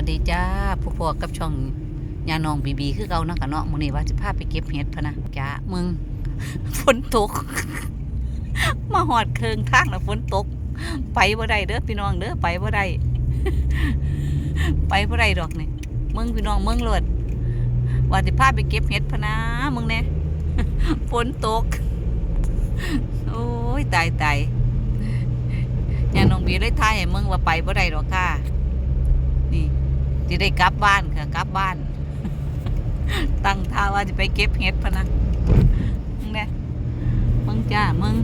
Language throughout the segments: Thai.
วัสดีจ้าผู้พวกกับช่องยานองบีบีคือเก่านาะกะเนาะมื้อนี้ว่าสิพาไปเก็บเห็ดพะนะจ้ามึงฝนตก มาหอดเคิงทางแล้วฝนตก ไปบ่ได้เด้อพี่น้องเด้อไปบ่ได้ไปบ่ได้ดอกนี่มึงพี่น้องมึงโลดว่าสิพาไปเก็บเห็ดพะนะมึงแน่ฝนตก โอ้ยตายตายยานองบีเลยทายให้มึงว่าไปบ่ได้ดอกค่ะนี่ จะได้กลับบ้านค่ะกลับบ้าน ตั้งท่าว่าจะไปเก็บเห็ดพะนะมึงเนี่ยมึงจ้ามึง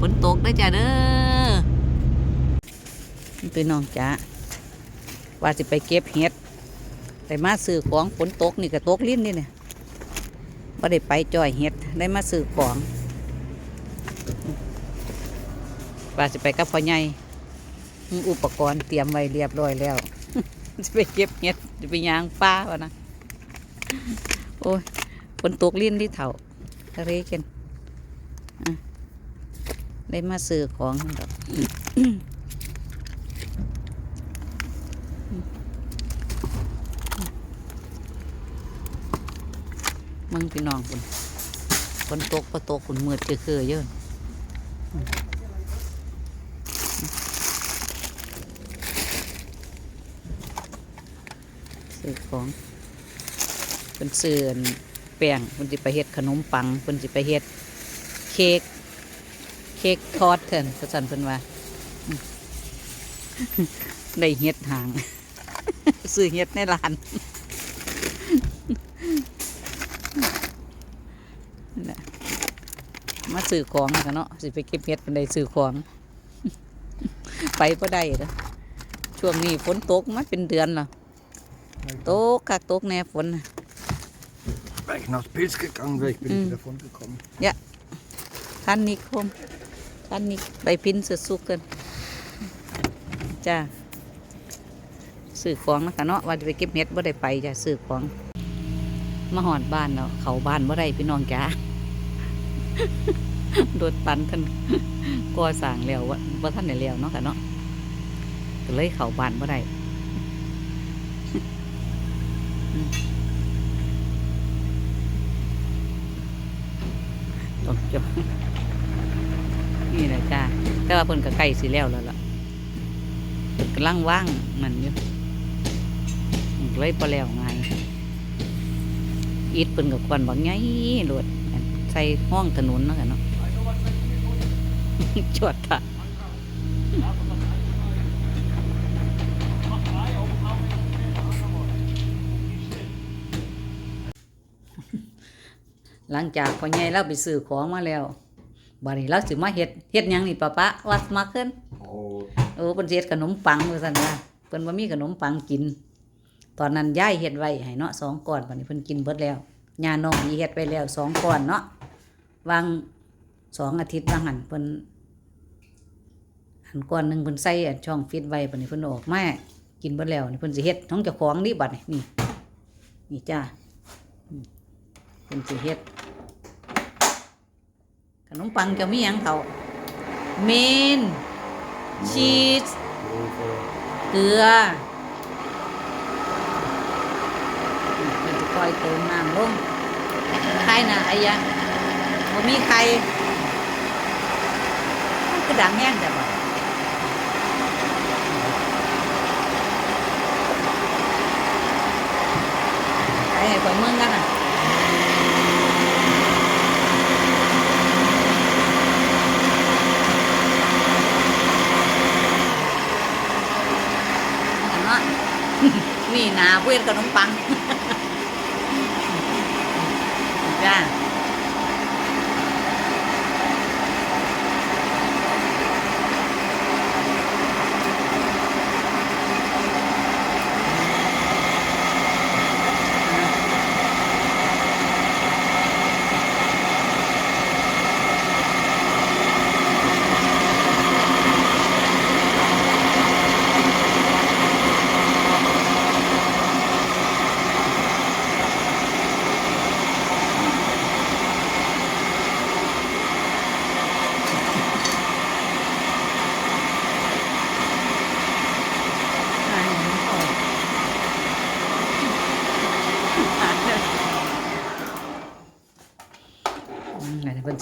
ฝนตกได้จ้าเด้อพี่น้องจ้าว่าจะไปเก็บเห็ดแต่มาซื้อของฝนตกนี่ก็ตกลิ้นนี่เนี่ยว่าได้ไปจ่อยเห็ดได้มาซื้อของว่าจะไปกับพ่อใหญ่อุปกรณ์เตรียมไว้เรียบร้อยแล้ว จะไปเก็บเห็ดจะไปยางป้าวะนะโอ้ยฝนตกลิ้นที่เถ่าทะเลกันอะได้มาซื้อของดอกมึงพี่น้องคุณฝนตกพอตกคุณมืดคือคือเยอะ ซื้อของเป็นเสื่อนแป้งเป็นสิไปเฮ็ดขนมปังเป็นสิไปเฮ็ดเค้กเค้กทอดเถินประสันเพิ่นว่าได้เฮ็ดหาง ซื้อเฮ็ดในร้านมาซื้อของกันเนาะสิไปเก็บเฮ็ดเป็นได้ซื้อของ ไปก็ได้เด้ช่วงนี้ฝนตกมาเป็นเดือนแล้ว ตกคักตกแน่ฝนน่ะ Weil ich nach Pilz gegangen wäre, ich bin Mhm. nicht davon gekommen. ท่านนิคมท่านนิไปพินสุดสุกกันจ้าซื้อของนะคะเนาะว่าจะไปเก็บเห็ดบ่ได้ไปจ้ะซื้อของมาหอดบ้านเนาะเขาบ้านบ่ได้พี่น้องจ้าโดดตันท่านก่อสร้างแล้วว่าบ่ท่านได้แล้วเนาะค่ะเนาะก็เลยเขาบ้านบ่ได้ ต้องจบนี่นะจ้า แต่ว่าเพิ่นก็ใกล้สิแล้วแล้วล่ะเพิ่นกำลังว่างมันอยู่เลยพอแล้วไงอีดเพิ่นกับควันบักไงโลดใส่ห้องถนนเนาะกันเนาะจวดค่ะ หลังจากพ่อใหญ่เราไปซื้อของมาแล้วบัดนี้เราสิมาเฮ็ดเฮ็ดหยังนี่ป้าป๊าวัดมาขึ้น Brot. โอ้เพิ่นสิเฮ็ดขนมปังว่าซั่นว่าเพิ่นบ่มีขนมปังกิน ตอนนั้นยายเฮ็ดไว้ให้เนาะสองก้อนบัดนี้เพิ่นกินเบิดแล้วย่าน้องอีเฮ็ดไว้แล้วสองก้อนเนาะวางสองอาทิตย์วางหันเพิ่นอันก้อนหนึงเพิ่นใส่อันช่องฟิตไว้บัดนี้เพิ่นเอาออกมากินเบิดแล้วนี่เพิ่นสิเฮ็ดของเจ้าของนี่บัดนี้นี่นี่จ้าอืม เพิ่นสิเฮ็ด ขนมปังจะมีหยังเฒ่าเมน ชีส Brote. เกลือมันจะคอยเติมน้ำลงใครนะไอ้ยะบ่มีใครมันก็ดังแห้งแต่บ่ไอ้ให้ข่อยเมืองกันน่ะอันเนาะ นี่หนาเพื่อนขนมปัง จ้า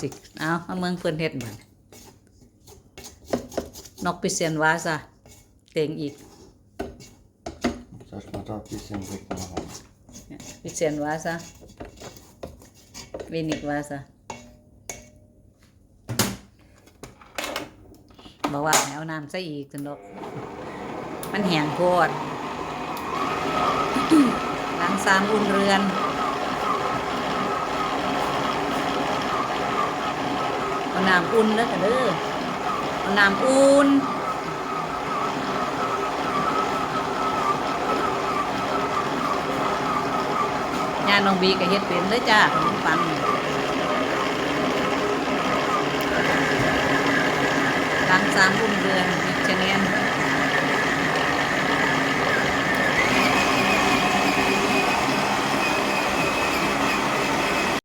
สิ เอาเอาเมืองเพิ่นเฮ็ดบัดนกพิเศษว่าซะเต็งอีก Så ska man ta pissen skick med honom. พิเศษว่าซะวินิกว่าซะบอกว่าให้เอาน้ำใส่อีกจังดอก มันแห้งโพดล้างสามอุ่นเรือน น้ำอุ่นแล้วกันเด้อเอาน้ำอุ่นงาน้องบีก็เฮ็ดเป็นเลยจ้าขนมปังล้งสามอุ่นเรือนมิชเนียน